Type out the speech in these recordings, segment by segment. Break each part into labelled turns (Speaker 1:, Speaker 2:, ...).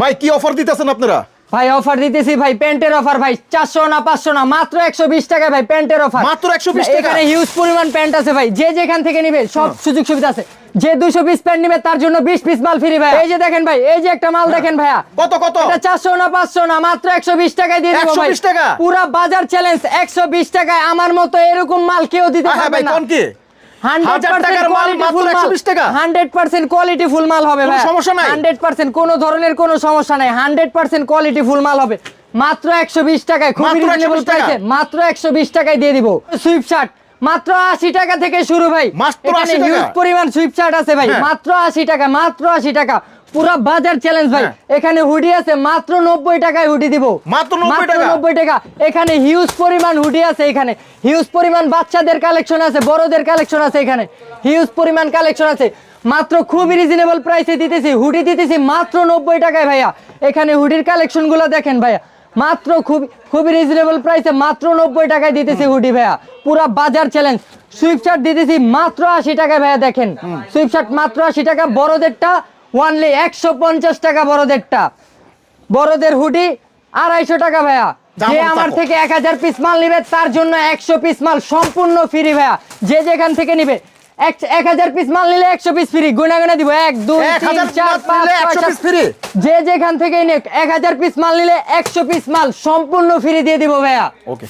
Speaker 1: ভাই কি অফার দিতেছেন আপনারা?
Speaker 2: ভাই অফার দিতেছি ভাই প্যান্টের অফার ভাই চারশো না পাঁচশো না মাত্র একশো বিশ টাকায় ভাই প্যান্টের অফার
Speaker 1: মাত্র 120 টাকা?
Speaker 2: এখানে হিউজ পরিমাণ প্যান্ট আছে ভাই যে যেখান থেকে নিবে সব সুযোগ সুবিধা আছে। যে দুশো পিস প্যান্ট নিবে তার জন্য বিশ পিস মাল ফ্রি ভাই। এই যে দেখেন ভাই এই যে একটা মাল দেখেন ভাইয়া।
Speaker 1: কত কত?
Speaker 2: এটা চারশো না পাঁচশো না মাত্র একশো বিশ টাকায় দিয়ে দেবো ভাই।
Speaker 1: 120 টাকা?
Speaker 2: পুরা বাজার চ্যালেঞ্জ একশো বিশ টাকায় আমার মতো এরকম মাল কেউ দিতে
Speaker 1: হ্যাঁ
Speaker 2: পারবে না।
Speaker 1: কোন কি হাজার টাকার মাল মাত্র 120 টাকা?
Speaker 2: হান্ড্রেড পার্সেন্ট কোয়ালিটি ফুল মাল হবে
Speaker 1: সমস্যা নাই?
Speaker 2: হান্ড্রেড পার্সেন্ট কোনো ধরনের কোনো সমস্যা নাই। হান্ড্রেড পার্সেন্ট কোয়ালিটি ফুল মাল হবে। মাত্র একশো বিশ টাকায় খুবই
Speaker 1: মাত্র 120
Speaker 2: রিজনেবল প্রাইসে মাত্র একশো বিশ টাকায় দিয়ে দিব। সুইফট শার্ট মাত্র আশি টাকা থেকে শুরু ভাই।
Speaker 1: মাত্র
Speaker 2: এখানে
Speaker 1: 80 টাকা?
Speaker 2: হিউজ পরিমাণ সুইফট শার্ট আছে ভাই।
Speaker 1: হ্যাঁ।
Speaker 2: মাত্র আশি টাকা মাত্র আশি টাকা। পুরো বাজার চ্যালেঞ্জ ভাই।
Speaker 1: হ্যাঁ।
Speaker 2: এখানে হুডি আছে মাত্র নব্বই টাকায় হুডি দিব।
Speaker 1: মাত্র 90 টাকা?
Speaker 2: এখানে হিউজ পরিমাণ হুডি আছে এখানে। হিউজ পরিমাণ বাচ্চাদের কালেকশন আছে বড়দের কালেকশন আছে এখানে। হিউজ পরিমাণ কালেকশন আছে। মাত্র খুবই রিজনেবল প্রাইসে দিতেছি হুডি দিতেছি মাত্র নব্বই টাকায় ভাইয়া। এখানে হুডির কালেকশনগুলো দেখেন ভাইয়া। মাত্র খুব খুবই রিজনেবল প্রাইসে মাত্র নব্বই টাকায় দিতেছি হুডি ভাইয়া। পুরো বাজার চ্যালেঞ্জ সুইফট শার্ট দিতেছি মাত্র আশি টাকায় ভাইয়া দেখেন। সুইপশার্ট মাত্র আশি টাকা বড়দেরটা ওয়ানলি একশো পঞ্চাশ টাকা বড়দেরটা। বড়দের হুডি আড়াইশো টাকা ভাইয়া। যে আমার
Speaker 1: থেকে।
Speaker 2: এক হাজার পিস মাল নিবে তার জন্য একশো পিস মাল সম্পূর্ণ ফ্রি ভাইয়া। যে যেখান থেকে নিবে এক- হাজার পিস মাল নিলে একশো পিস ফ্রি গুনা গুনা দিব। এক দুই তিন চার পাঁচ
Speaker 1: নিলে
Speaker 2: ছয়,
Speaker 1: 100
Speaker 2: সাত।
Speaker 1: Piece free?
Speaker 2: যে যেখান থেকে এক হাজার পিস মাল নিলে একশো পিস মাল সম্পূর্ণ ফ্রি দিয়ে দিব ভাইয়া।
Speaker 1: ওকে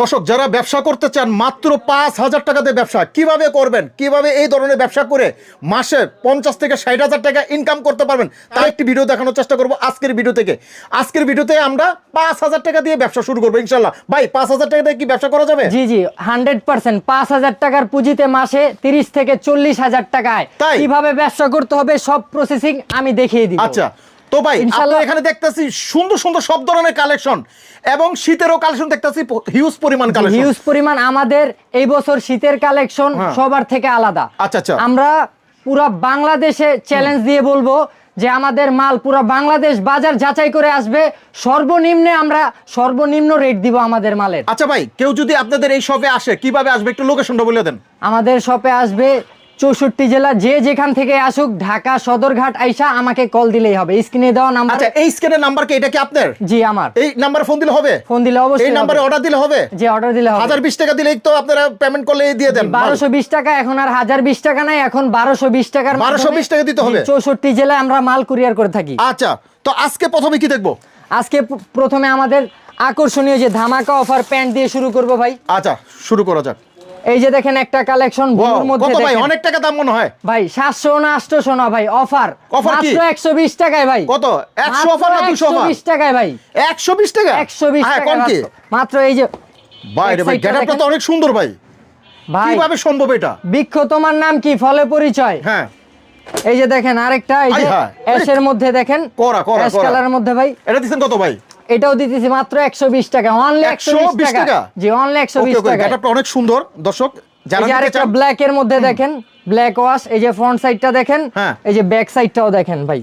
Speaker 1: দর্শক যারা ব্যবসা করতে চান মাত্র পাঁচ হাজার টাকা দিয়ে ব্যবসা। কীভাবে করবেন? কীভাবে এই ধরনের ব্যবসা করে মাসে পঞ্চাশ থেকে ষাট হাজার টাকা ইনকাম করতে পারবেন? তার একটি ভিডিও দেখানোর চেষ্টা করব আজকের ভিডিও থেকে। আজকের ভিডিওতে আমরা পাঁচ হাজার টাকা দিয়ে ব্যবসা শুরু করব ইনশাল্লাহ। ভাই পাঁচ হাজার টাকা দিয়ে কি ব্যবসা করা যাবে?
Speaker 2: জি জি হান্ড্রেড পার্সেন্ট পাঁচ হাজার টাকার পুঁজিতে মাসে তিরিশ থেকে চল্লিশ হাজার টাকায়।
Speaker 1: তাই?
Speaker 2: কীভাবে ব্যবসা করতে হবে সব প্রসেসিং আমি দেখিয়ে দিই
Speaker 1: আচ্ছা তো ভাই আমরা এখানে দেখতেছি সুন্দর সুন্দর সব ধরনের কালেকশন এবং শীতেরও কালেকশন দেখতেছি হিউজ পরিমাণ কালেকশন।
Speaker 2: হিউজ পরিমাণ আমাদের এই বছর শীতের কালেকশন
Speaker 1: হ্যাঁ।
Speaker 2: সবার থেকে আলাদা।
Speaker 1: আচ্ছা, আচ্ছা।
Speaker 2: আমরা পুরো বাংলাদেশে চ্যালেঞ্জ দিয়ে বলব যে আমাদের মাল পুরো বাংলাদেশ বাজার যাচাই করে আসবে। সর্বনিম্নে আমরা সর্বনিম্ন রেট দিব আমাদের মালের।
Speaker 1: আচ্ছা ভাই কেউ যদি আপনাদের এই শপে আসে কীভাবে আসবে? একটু লোকেশনটা বলে দেন।
Speaker 2: আমাদের শপে আসবে চৌষট্টি জেলা যে যেখান থেকে আসুক ঢাকা সদরঘাট আইসা আমাকে কল দিলেই হবে। স্ক্রিনে দেওয়া নাম্বার
Speaker 1: আচ্ছা এই স্ক্যানের নাম্বার কি? এটা কি আপনার?
Speaker 2: জি আমার।
Speaker 1: এই নাম্বারে ফোন দিলে হবে?
Speaker 2: ফোন দিলে অবশ্যই
Speaker 1: এই নাম্বারে অর্ডার দিলে হবে?
Speaker 2: যে অর্ডার দিলে হবে।
Speaker 1: হাজার বিশ টাকা দিলেই তো আপনারা পেমেন্ট করলে দিয়ে দেন।
Speaker 2: বারোশো বিশ টাকা এখন আর হাজার বিশ টাকা নাই এখন বারোশো বিশ টাকার
Speaker 1: 1220 টাকা দিতে হবে?
Speaker 2: চৌষট্টি জেলায় আমরা মাল কুরিয়ার করে থাকি।
Speaker 1: আচ্ছা তো আজকে প্রথমে কি দেখব?
Speaker 2: আজকে প্রথমে আমাদের আকর্ষণীয় যে ধামাকা অফার প্যান্ট দিয়ে শুরু করব ভাই।
Speaker 1: আচ্ছা শুরু করা যাক।
Speaker 2: এই যে দেখেন একটা কালেকশন
Speaker 1: Wow,
Speaker 2: মধ্যে
Speaker 1: কত ভাই? অনেক টাকা দাম মনে হয়।
Speaker 2: ভাই সাতশো না আটশো না ভাই অফার
Speaker 1: Offer কি?
Speaker 2: মাত্র একশো বিশ টাকায় ভাই।
Speaker 1: কত? 100 offer না 200 offer?
Speaker 2: বিশ টাকায় ভাই।
Speaker 1: একশো বিশ টাকা?
Speaker 2: একশো বিশ
Speaker 1: হ্যাঁ,
Speaker 2: টাকা
Speaker 1: কোন কি?
Speaker 2: মাত্র এই যে
Speaker 1: ভাই রে ভাই গেটআপটা তো অনেক সুন্দর ভাই।
Speaker 2: ভাই
Speaker 1: কীভাবে সম্ভব এটা?
Speaker 2: বৃক্ষ তোমার নাম কি? ফলে পরিচয়।
Speaker 1: হ্যাঁ।
Speaker 2: এই যে দেখেন আরেকটা এই যে। অ্যাশের মধ্যে দেখেন।
Speaker 1: করা, করা, করা।
Speaker 2: কালারের মধ্যে ভাই।
Speaker 1: এটা দিচ্ছেন কত ভাই?
Speaker 2: এটাও দিতেছি মাত্র একশো বিশ টাকা অনলি একশো
Speaker 1: 120
Speaker 2: বিশ
Speaker 1: টাকা?
Speaker 2: জি অনলি একশো
Speaker 1: ওকে
Speaker 2: বিশ
Speaker 1: ওকে
Speaker 2: টাকা
Speaker 1: গেটআপটা অনেক সুন্দর দর্শক যারা
Speaker 2: ব্ল্যাক এর মধ্যে দেখেন ব্ল্যাক ওয়াশ এই যে ফ্রন্ট সাইডটা দেখেন
Speaker 1: হ্যাঁ।
Speaker 2: এই যে ব্যাক সাইডটাও দেখেন ভাই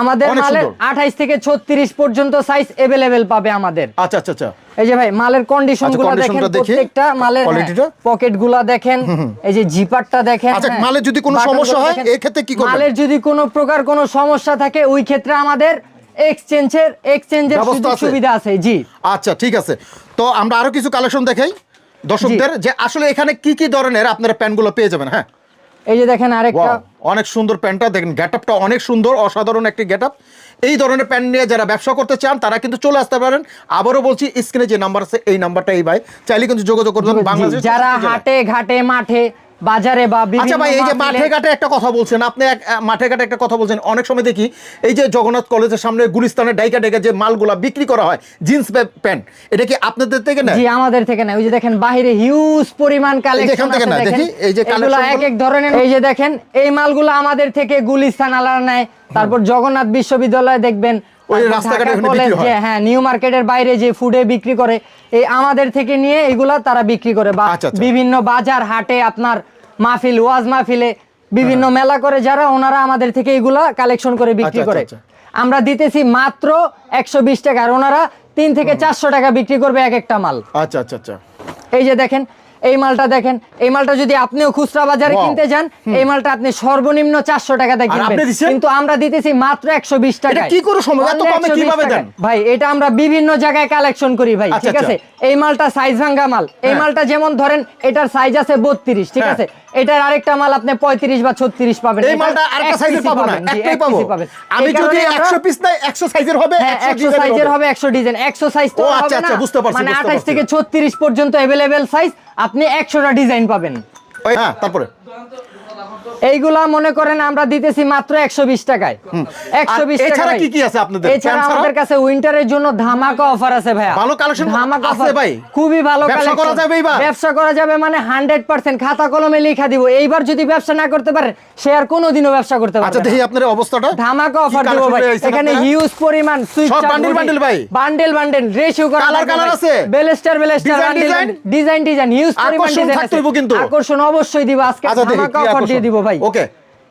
Speaker 2: আমাদের মালের
Speaker 1: সুন্দর।
Speaker 2: আঠাইশ থেকে ছত্রিশ পর্যন্ত সাইজ এভেলেবেল পাবে আমাদের
Speaker 1: আচ্ছা আচ্ছা আচ্ছা
Speaker 2: এই যে ভাই মালের কন্ডিশন
Speaker 1: আচ্ছা,
Speaker 2: গুলো দেখেন প্রত্যেকটা মালের
Speaker 1: Quality-টা?
Speaker 2: পকেটগুলা দেখেন এই যে জিপারটা দেখেন
Speaker 1: আচ্ছা,
Speaker 2: হ্যাঁ।
Speaker 1: মালের যদি কোনো সমস্যা হয়, এই ক্ষেত্রে কি করবেন?
Speaker 2: মালের যদি কোনো প্রকার কোনো সমস্যা থাকে ওই ক্ষেত্রে আমাদের এক্সচেঞ্জের এক্সচেঞ্জের? সুবিধা আছে জি।
Speaker 1: আচ্ছা ঠিক আছে। তো আমরা আরও কিছু কালেকশন দেখাই। দর্শকদের যে আসলে এখানে কি কি ধরনের আপনারা প্যান্টগুলো পেয়ে যাবেন হ্যাঁ?
Speaker 2: এই যে দেখেন আরেকটা।
Speaker 1: অনেক সুন্দর প্যান্টটা দেখেন গেটআপটা অনেক সুন্দর অসাধারণ একটি গেটআপ। এই ধরনের প্যান্ট নিয়ে যারা ব্যবসা করতে চান তারা কিন্তু চলে আসতে পারেন। আবারও বলছি স্ক্রিনে যে নাম্বার আছে এই নাম্বারটা এই ভাই। চাইলে কিন্তু যোগাযোগ করবেন বাংলাদেশ
Speaker 2: যারা হাটে ঘাটে মাঠে বাজারে বা
Speaker 1: আচ্ছা ভাই এই যে মাঠে ঘাটে একটা কথা বলছেন আপনি মাঠে ঘাটে একটা কথা বলছেন অনেক সময় দেখি এই যে জগন্নাথ কলেজের সামনে গুলিস্তানের ডাইকা ডাইকা যে মালগুলা বিক্রি করা হয় জিন্স প্যান্ট এটা কি আপনাদের থেকে না
Speaker 2: জি আমাদের থেকে না ওই যে দেখেন বাইরে হিউজ পরিমাণ কালেকশন
Speaker 1: থেকে না, দেখি, এই যে collection
Speaker 2: এক এক ধরনের এই যে দেখেন এই মালগুলো আমাদের থেকে গুলিস্তান আলার নেয়। তারপর জগন্নাথ বিশ্ববিদ্যালয় দেখবেন।
Speaker 1: হ্যাঁ।
Speaker 2: নিউ মার্কেটের বাইরে যে ফুডে বিক্রি করে এই আমাদের থেকে নিয়ে এগুলা তারা বিক্রি করে। বা
Speaker 1: আচ্ছা, আচ্ছা।
Speaker 2: বিভিন্ন বাজার হাটে আপনার মাহফিল ওয়াজ মাহফিলে বিভিন্ন মেলা করে যারা ওনারা আমাদের থেকে এগুলা কালেকশন করে বিক্রি
Speaker 1: হ্যাঁ। আচ্ছা,
Speaker 2: করে।
Speaker 1: আচ্ছা,
Speaker 2: আমরা দিতেছি মাত্র একশো বিশ টাকা আর ওনারা তিন থেকে চারশো টাকা বিক্রি করবে এক একটা মাল।
Speaker 1: আচ্ছা আচ্ছা আচ্ছা।
Speaker 2: এই যে দেখেন এই মালটা দেখেন এই মালটা যদি আপনিও খুচরা বাজারে কিনতে যান এই মালটা আপনি সর্বনিম্ন চারশো টাকাতে কিনবেন। কিন্তু আমরা দিতেছি মাত্র একশো বিশ টাকা
Speaker 1: কি করে?
Speaker 2: ভাই এটা আমরা বিভিন্ন জায়গায় কালেকশন করি ভাই
Speaker 1: আচ্ছা,
Speaker 2: ঠিক আছে?
Speaker 1: আচ্ছা।
Speaker 2: এই মালটা সাইজ ভাঙ্গা মাল। এই
Speaker 1: হ্যাঁ।
Speaker 2: মালটা যেমন ধরেন এটার সাইজ আছে বত্রিশ ঠিক
Speaker 1: হ্যাঁ।
Speaker 2: আছে? এটার আরেকটা মাল আপনি পঁয়ত্রিশ বা ছত্রিশ পাবেন।
Speaker 1: এই মালটা আরেকটা সাইজের পাবো না একটাই পাবো। আমি যদি
Speaker 2: কারণে আমরা-
Speaker 1: একশো পিস নাই একশো সাইজের হবে
Speaker 2: হ্যাঁ
Speaker 1: 100
Speaker 2: একশো সাইজের হবে। একশো ডিজাইন একশো সাইজ তো
Speaker 1: আচ্ছা, আচ্ছা, বুঝতে পারছি,
Speaker 2: মানে
Speaker 1: বুঝতে
Speaker 2: আঠাশ
Speaker 1: পারছি।
Speaker 2: থেকে ছত্রিশ পর্যন্ত অ্যাভেলেবেল সাইজ আপনি একশোটা ডিজাইন পাবেন।
Speaker 1: হ্যাঁ তারপরে।
Speaker 2: এইগুলা মনে করেন আমরা দিতেছি মাত্র একশো বিশ টাকায়। একশো বিশ টাকা
Speaker 1: কি কি আছে আপনাদের?
Speaker 2: এছাড়া আমাদের কাছে উইন্টারের জন্য ধামাকা অফার আছে ভাইয়া।
Speaker 1: ভালো collection
Speaker 2: ধামাকা
Speaker 1: আছে ভাই?
Speaker 2: খুবই ভালো
Speaker 1: ব্যবসা করা যাবে এইবার?
Speaker 2: ব্যবসা করা যাবে মানে হান্ড্রেড পার্সেন্ট খাতা কলমে লেখা দিব। এইবার যদি ব্যবসা না করতে পারেন সে আর কোনোদিনও ব্যবসা করতে
Speaker 1: আচ্ছা দেখি আপনার অবস্থাটা।
Speaker 2: ধামাকা অফার দিব ভাই। এখানে হিউজ পরিমাণ
Speaker 1: সব bundle bundle ভাই?
Speaker 2: বান্ডেল বান্ডেল রেশিও করা
Speaker 1: Colour colour আছে?
Speaker 2: বেলেস্টার বেলেস্টার বান্ডেল ডিজাইন ডিজাইন হিউজ পরিমাণ
Speaker 1: আকর্ষণ
Speaker 2: ডিজাইন
Speaker 1: কিন্তু।
Speaker 2: আকর্ষণ অবশ্যই দিব। আজকে
Speaker 1: আচ্ছা
Speaker 2: ধামাকা অফার দিয়ে দিব ভাই।
Speaker 1: ওকে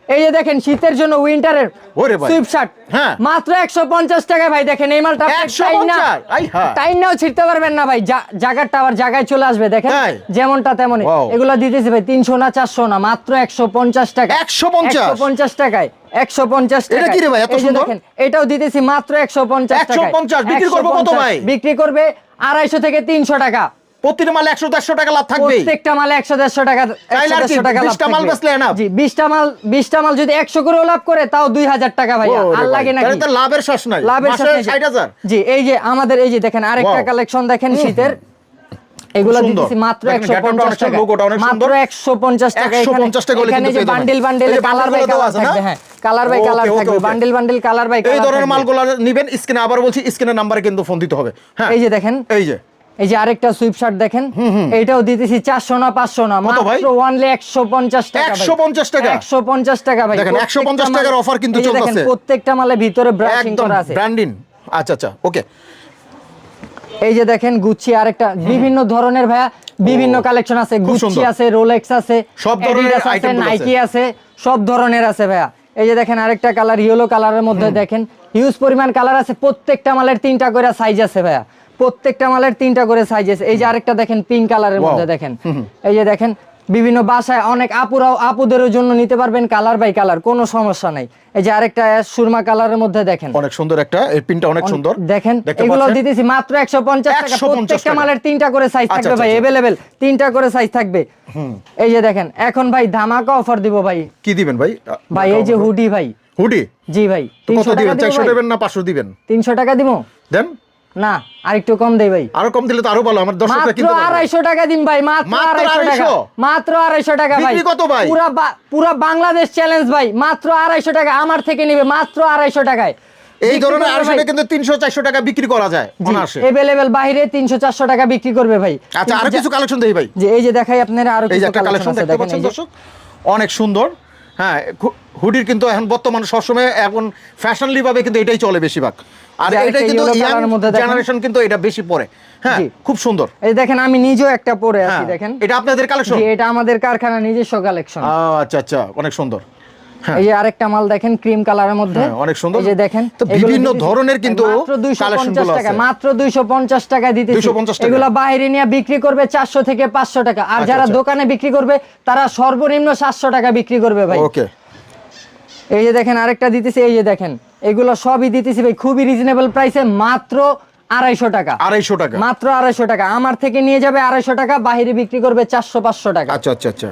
Speaker 2: এই যে দেখেন শীতের জন্য উইন্টারের
Speaker 1: ওরে ভাই।
Speaker 2: সুইপ শার্ট
Speaker 1: হ্যাঁ।
Speaker 2: মাত্র একশো পঞ্চাশ টাকায় ভাই দেখেন এই মালটা
Speaker 1: 150
Speaker 2: টাইম না
Speaker 1: আই হ্যাঁ।
Speaker 2: টাইম নাও ছিড়তে পারবেন না ভাই। জায়গাটা আবার জায়গায় চলে আসবে দেখেন। যেমনটা তেমনই। এগুলা দিতেছি ভাই তিনশো না চারশো না মাত্র একশো পঞ্চাশ টাকা
Speaker 1: 150?
Speaker 2: একশো পঞ্চাশ টাকায়। একশো পঞ্চাশ
Speaker 1: এটা কি রে ভাই, এত সুন্দর?
Speaker 2: এটাও দিতেছি মাত্র একশো পঞ্চাশ টাকা
Speaker 1: 150 বিক্রি করব কত ভাই?
Speaker 2: বিক্রি করবে আড়াইশো থেকে তিনশো টাকা।
Speaker 1: প্রতিটা মাল টাকা লাভ থাকবেই।
Speaker 2: প্রত্যেকটা মালে একশো দেড়শো টাকা
Speaker 1: তাইলে আর কি,
Speaker 2: 100 টাকা লাভ
Speaker 1: 20টা মাল
Speaker 2: থাকবে।
Speaker 1: বেচলে enough?
Speaker 2: জি বিশটা মাল বিশটা মাল যদি একশো করেও লাভ করে তাও দুই হাজার টাকা ভাই আর লাগে নাকি?
Speaker 1: তাহলে তো লাভের শেষ নাই।
Speaker 2: লাভের
Speaker 1: মাসে 60,000
Speaker 2: জি এই যে আমাদের এই যে দেখেন আরেকটা কালেকশন দেখেন শীতের। এগুলো দিতেছি মাত্র টাকা। মাত্র টাকা
Speaker 1: 150 টাকা হলে কিন্তু।
Speaker 2: Bundle bundle colour by colour থাকবে হ্যাঁ। কালার বাই কালার থাকবে।
Speaker 1: okay.
Speaker 2: Bundle bundle colour by
Speaker 1: এই ধরনের মালগুলো নিবেন স্ক্রিনে আবার বলছি স্ক্রিনের নাম্বারে কিন্তু ফোন দিতে হবে। হ্যাঁ।
Speaker 2: এই যে দেখেন।
Speaker 1: এই যে।
Speaker 2: এই যে আরেকটা সুইপ শার্ট দেখেন এটাও দিতেছি চারশো না পাঁচশো না মাত্র ওয়ানলি একশো পঞ্চাশ টাকা
Speaker 1: 150 টাকা?
Speaker 2: একশো পঞ্চাশ টাকা ভাই।
Speaker 1: দেখেন, 150
Speaker 2: প্রত্যেকটা
Speaker 1: টাকার offer কিন্তু
Speaker 2: এই যে দেখেন,
Speaker 1: চলতেছে।
Speaker 2: প্রত্যেকটা মালে ভিতরে
Speaker 1: একদম
Speaker 2: করা আছে।
Speaker 1: ব্র্যান্ডিন আচ্ছা আচ্ছা ওকে
Speaker 2: এই যে দেখেন গুচ্ছি আরেকটা বিভিন্ন ধরনের ভাইয়া বিভিন্ন কালেকশন আছে। গুচ্ছি আছে রোলেক্স আছে
Speaker 1: সব ধরনের
Speaker 2: আছে। নাইকি আছে। সব ধরনের আছে ভাইয়া। এই যে দেখেন আরেকটা কালার ইয়েলো কালারের মধ্যে দেখেন। হিউজ পরিমাণ কালার আছে প্রত্যেকটা মালের তিনটা করে সাইজ আছে ভাইয়া। প্রত্যেকটা মালের তিনটা করে সাইজ আছে এই যে আরেকটা দেখেন পিঙ্ক কালারের. মধ্যে দেখেন। এই যে দেখেন বিভিন্ন বাসায় অনেক আপুরাও আপুদেরও জন্য নিতে পারবেন কালার বাই কালার কোনো সমস্যা নাই। এই যে আরেকটা সুরমা কালারের মধ্যে দেখেন।
Speaker 1: অনেক সুন্দর একটা এই পিনটা অনেক সুন্দর।
Speaker 2: দেখেন এগুলো দিতেছি মাত্র একশো পঞ্চাশ টাকা। প্রত্যেকটা মালের তিনটা করে সাইজ
Speaker 1: আচ্ছা,
Speaker 2: থাকবে
Speaker 1: আচ্ছা,
Speaker 2: ভাই
Speaker 1: আচ্ছা।
Speaker 2: এভেলেবেল তিনটা করে সাইজ থাকবে। এই যে দেখেন এখন ভাই ধামাকা অফার দিব ভাই।
Speaker 1: কি দিবেন ভাই?
Speaker 2: ভাই এই যে হুডি ভাই।
Speaker 1: হুডি
Speaker 2: জি ভাই
Speaker 1: কত
Speaker 2: তিনশো টাকা
Speaker 1: দিবেন?
Speaker 2: দিব
Speaker 1: চারশো না পাঁচশো দিবেন?
Speaker 2: তিনশো টাকা দিব।
Speaker 1: দেন।
Speaker 2: না আরেকটু কম দেই ভাই।
Speaker 1: আরও কম দিলে তো আরও ভালো আমার দর্শকরা
Speaker 2: মাত্র
Speaker 1: কিনতে পারবে।
Speaker 2: আড়াইশো টাকা দিন ভাই মাত্র
Speaker 1: মাত্র
Speaker 2: আড়াইশো টাকা।
Speaker 1: 250
Speaker 2: মাত্র আড়াইশো টাকা ভাই।
Speaker 1: বিক্রি কত ভাই?
Speaker 2: পুরা পুরা বাংলাদেশ চ্যালেঞ্জ ভাই মাত্র আড়াইশো টাকা আমার থেকে নিবে মাত্র আড়াইশো টাকায়।
Speaker 1: এই ধরনের
Speaker 2: করবে
Speaker 1: আড়াইশো
Speaker 2: ভাই।
Speaker 1: টাকা কিন্তু তিনশো চারশো টাকা বিক্রি করা যায়
Speaker 2: এভেলেবেল বাইরে তিনশো চারশো টাকা বিক্রি করবে ভাই।
Speaker 1: আচ্ছা
Speaker 2: আরও
Speaker 1: কিছু কালেকশন দেই ভাই।
Speaker 2: যে এই যে দেখাই আপনারা
Speaker 1: আরও
Speaker 2: কিছু
Speaker 1: কালেকশন দেখতে
Speaker 2: দেখেন
Speaker 1: পাচ্ছেন দর্শক? অনেক সুন্দর। হ্যাঁ হুডির কিন্তু এখন বর্তমান সবসময় এখন ফ্যাশনলি ভাবে কিন্তু এটাই চলে বেশিরভাগ। আর এটাই কিন্তু ইয়াং। জেনারেশন কিন্তু এটা বেশি পরে। হ্যাঁ খুব সুন্দর।
Speaker 2: এই দেখেন আমি নিজেও একটা পরে আছি
Speaker 1: হ্যাঁ।
Speaker 2: দেখেন।
Speaker 1: এটা আপনাদের কালেকশন
Speaker 2: এটা আমাদের কারখানা নিজস্ব কালেকশন
Speaker 1: আচ্ছা আচ্ছা অনেক সুন্দর। হ্যাঁ।
Speaker 2: এই যে আরেকটা মাল দেখেন ক্রিম কালারের মধ্যে।
Speaker 1: অনেক সুন্দর।
Speaker 2: এই যে দেখেন
Speaker 1: তো বিভিন্ন ধরনের কিন্তু
Speaker 2: মাত্র 250
Speaker 1: collection
Speaker 2: টাকা। মাত্র 250 টাকা দিতেছি।
Speaker 1: 250 টাকা।
Speaker 2: এগুলো বাইরে নিয়ে বিক্রি করবে 400 থেকে 500 টাকা। আর
Speaker 1: আচ্ছা,
Speaker 2: যারা
Speaker 1: আচ্ছা।
Speaker 2: দোকানে বিক্রি করবে তারা সর্বনিম্ন 700 টাকা বিক্রি করবে ভাই।
Speaker 1: ওকে।
Speaker 2: এই যে দেখেন আরেকটা দিতেছি এই যে দেখেন। এগুলো সবই দিতেছি ভাই খুবই রিজনেবল প্রাইসে মাত্র আড়াইশো টাকা।
Speaker 1: আড়াইশো টাকা।
Speaker 2: মাত্র আড়াইশো টাকা। আমার থেকে নিয়ে যাবে আড়াইশো টাকা বাহিরে বিক্রি করবে চারশো পাঁচশো টাকা।
Speaker 1: আচ্ছা আচ্ছা আচ্ছা।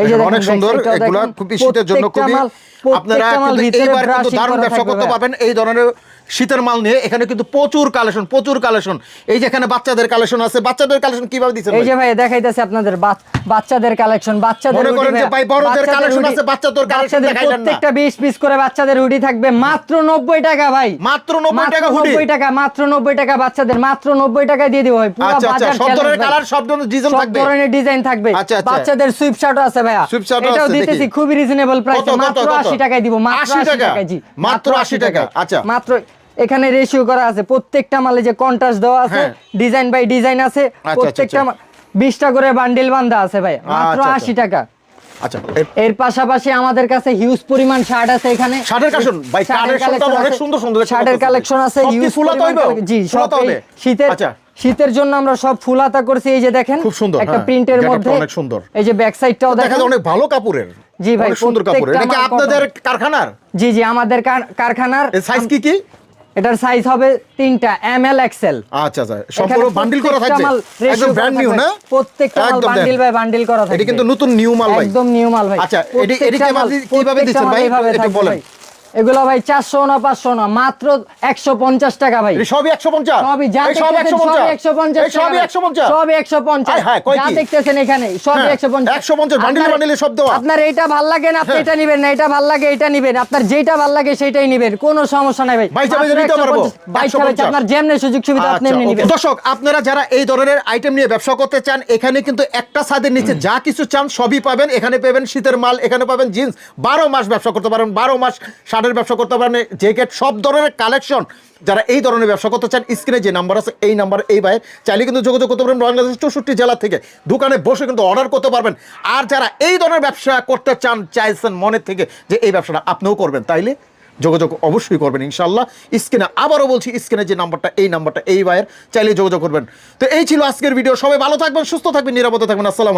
Speaker 2: এই যে
Speaker 1: অনেক সুন্দর
Speaker 2: backside
Speaker 1: এগুলা খুবই শীতের জন্য খুবই আপনারা
Speaker 2: প্রত্যেকটা মাল
Speaker 1: কিন্তু
Speaker 2: ভিতরে
Speaker 1: এইবার কিন্তু দারুণ ব্যবসা করতে পারবেন এই ধরনের শীতের মাল নিয়ে এখানে কিন্তু প্রচুর কালেকশন প্রচুর কালেকশন এই যেখানে বাচ্চাদের কালেকশন আছে বাচ্চাদের কালেকশন কীভাবে দিচ্ছেন
Speaker 2: এই যে ভাই দেখাইতেছে আপনাদের বাচ্চাদের কালেকশন বাচ্চাদের
Speaker 1: মনে করেন যে ভাই বড়দের
Speaker 2: hoodie-
Speaker 1: আছে, বাচ্চাদের
Speaker 2: বাচ্চাদের
Speaker 1: দেখাইলেন না।
Speaker 2: প্রত্যেকটা 20 পিস করে বাচ্চাদের হুডি থাকবে মাত্র 90 টাকা ভাই
Speaker 1: মাত্র 90 টাকা hoodie?
Speaker 2: 90 টাকা মাত্র 90 টাকা বাচ্চাদের মাত্র 90 টাকায় দিয়ে দিব ভাই পুরো
Speaker 1: আচ্ছা আচ্ছা
Speaker 2: বাজার
Speaker 1: সব ধরনের কালার সব ধরনের ডিজাইন
Speaker 2: সব
Speaker 1: থাকবে
Speaker 2: ধরনের ডিজাইন থাকবে
Speaker 1: আচ্ছা।
Speaker 2: বাচ্চাদের সুইপ শার্টও আছে ভাইয়া
Speaker 1: সুইপ শার্টও
Speaker 2: এটাও দিতেছি। খুবই রিজনেবল প্রাইসে মাত্র
Speaker 1: কত?
Speaker 2: 80 টাকায় দিব মাত্র
Speaker 1: 80
Speaker 2: 80
Speaker 1: টাকা?
Speaker 2: জি
Speaker 1: মাত্র 80 টাকা, আচ্ছা।
Speaker 2: মাত্র এখানে রেশিও করা আছে। প্রত্যেকটা মালে যে কন্ট্রাস্ট দেওয়া আছে
Speaker 1: হ্যাঁ।
Speaker 2: ডিজাইন বাই ডিজাইন আছে
Speaker 1: আচ্ছা,
Speaker 2: প্রত্যেকটা
Speaker 1: আচ্ছা।
Speaker 2: 20টা করে বান্ডিল বান্ধা আছে ভাই। মাত্র
Speaker 1: আচ্ছা,
Speaker 2: 80 টাকা।
Speaker 1: আচ্ছা এর-
Speaker 2: পাশাপাশি আমাদের কাছে হিউজ পরিমাণ শার্ট আছে এখানে।
Speaker 1: শার্টের? ভাই, অনেক সুন্দর সুন্দর
Speaker 2: কালেকশন আছে হিউজ
Speaker 1: ফুলাতে
Speaker 2: জি
Speaker 1: ফুলাতে হবে?
Speaker 2: শীতের
Speaker 1: আচ্ছা।
Speaker 2: শীতের জন্য আমরা সব ফুল হাতা করছি এই যে দেখেন।
Speaker 1: খুব সুন্দর,
Speaker 2: একটা
Speaker 1: হ্যাঁ।
Speaker 2: প্রিন্টের মধ্যে।
Speaker 1: অনেক সুন্দর।
Speaker 2: এই যে ব্যাক সাইডটাও
Speaker 1: দেখা
Speaker 2: দেখেন।
Speaker 1: অনেক ভালো কাপড়ের।
Speaker 2: জি ভাই,
Speaker 1: সুন্দর কাপড় এটা কি আপনাদের কারখানার?
Speaker 2: জি জি আমাদের কারখানার
Speaker 1: সাইজ কি কি?
Speaker 2: এটার সাইজ হবে তিনটা এম এল এক্সেল
Speaker 1: আচ্ছা আচ্ছা সম্পূর্ণ বান্ডিল করা থাকবে? একদম ব্র্যান্ড নিউ না?
Speaker 2: প্রত্যেকটা মাল বান্ডিল
Speaker 1: ভাই
Speaker 2: বাই বান্ডিল করা থাকবে।
Speaker 1: এটা কিন্তু নতুন নিউ মাল ভাই।
Speaker 2: একদম নিউ মাল ভাই।
Speaker 1: আচ্ছা, এটি- এটি কিভাবে- দিচ্ছেন ভাই? একটু বলেন।
Speaker 2: এগুলো ভাই চারশো না পাঁচশো না মাত্র একশো পঞ্চাশ টাকা ভাই।
Speaker 1: সবই 150
Speaker 2: সবই যা
Speaker 1: এই সবই
Speaker 2: দেখতেছেন
Speaker 1: 150
Speaker 2: সবই 150
Speaker 1: এই সবই
Speaker 2: টাকা।
Speaker 1: 150
Speaker 2: সবই 150
Speaker 1: কয়
Speaker 2: যা দেখতেছেন এখানে সবই 150
Speaker 1: 150 বান্ডিলে
Speaker 2: আপনার- এইটা ভালো লাগে না আপনি
Speaker 1: হ্যাঁ।
Speaker 2: এটা নিবেন না এটা ভালো লাগে এটা নিবেন। আপনার যেটা ভালো লাগে সেটাই নিবেন কোনো সমস্যা নাই ভাই।
Speaker 1: বাইশ টাকা
Speaker 2: মাত্র
Speaker 1: নিতে পারব?
Speaker 2: 150 বাইশ টাকা
Speaker 1: 150
Speaker 2: আপনার যেমনি সুযোগ সুবিধা আপনি
Speaker 1: আচ্ছা,
Speaker 2: এমনি নিবেন
Speaker 1: দর্শক আপনারা যারা এই ধরনের আইটেম নিয়ে ব্যবসা করতে চান এখানে কিন্তু একটা ছাদের নিচে যা কিছু চান সবই পাবেন। এখানে পাবেন শীতের মাল এখানে পাবেন জিন্স বারো মাস ব্যবসা করতে পারেন বারো মাস শার্টের ব্যবসা করতে পারেন জ্যাকেট সব ধরনের কালেকশন যারা এই ধরনের ব্যবসা করতে চান স্ক্রিনে যে নাম্বার আছে, এই নাম্বার এই ভাই চাইলে কিন্তু যোগাযোগ করতে পারেন বাংলাদেশের চৌষট্টি জেলা থেকে। দোকানে বসে কিন্তু অর্ডার করতে পারবেন। আর যারা এই ধরনের ব্যবসা করতে চান, চাইছেন মনের থেকে যে এই ব্যবসাটা আপনিও করবেন, তাইলে যোগাযোগ অবশ্যই করবেন ইনশাল্লাহ স্ক্রিনে আবারও বলছি স্ক্রিনে যে নাম্বারটা এই নাম্বারটা এই ভাইয়ের চাইলে যোগাযোগ করবেন। তো এই ছিল আজকের ভিডিও সবাই ভালো থাকবেন, সুস্থ থাকবেন, নিরাপদে থাকবেন। আসসালামু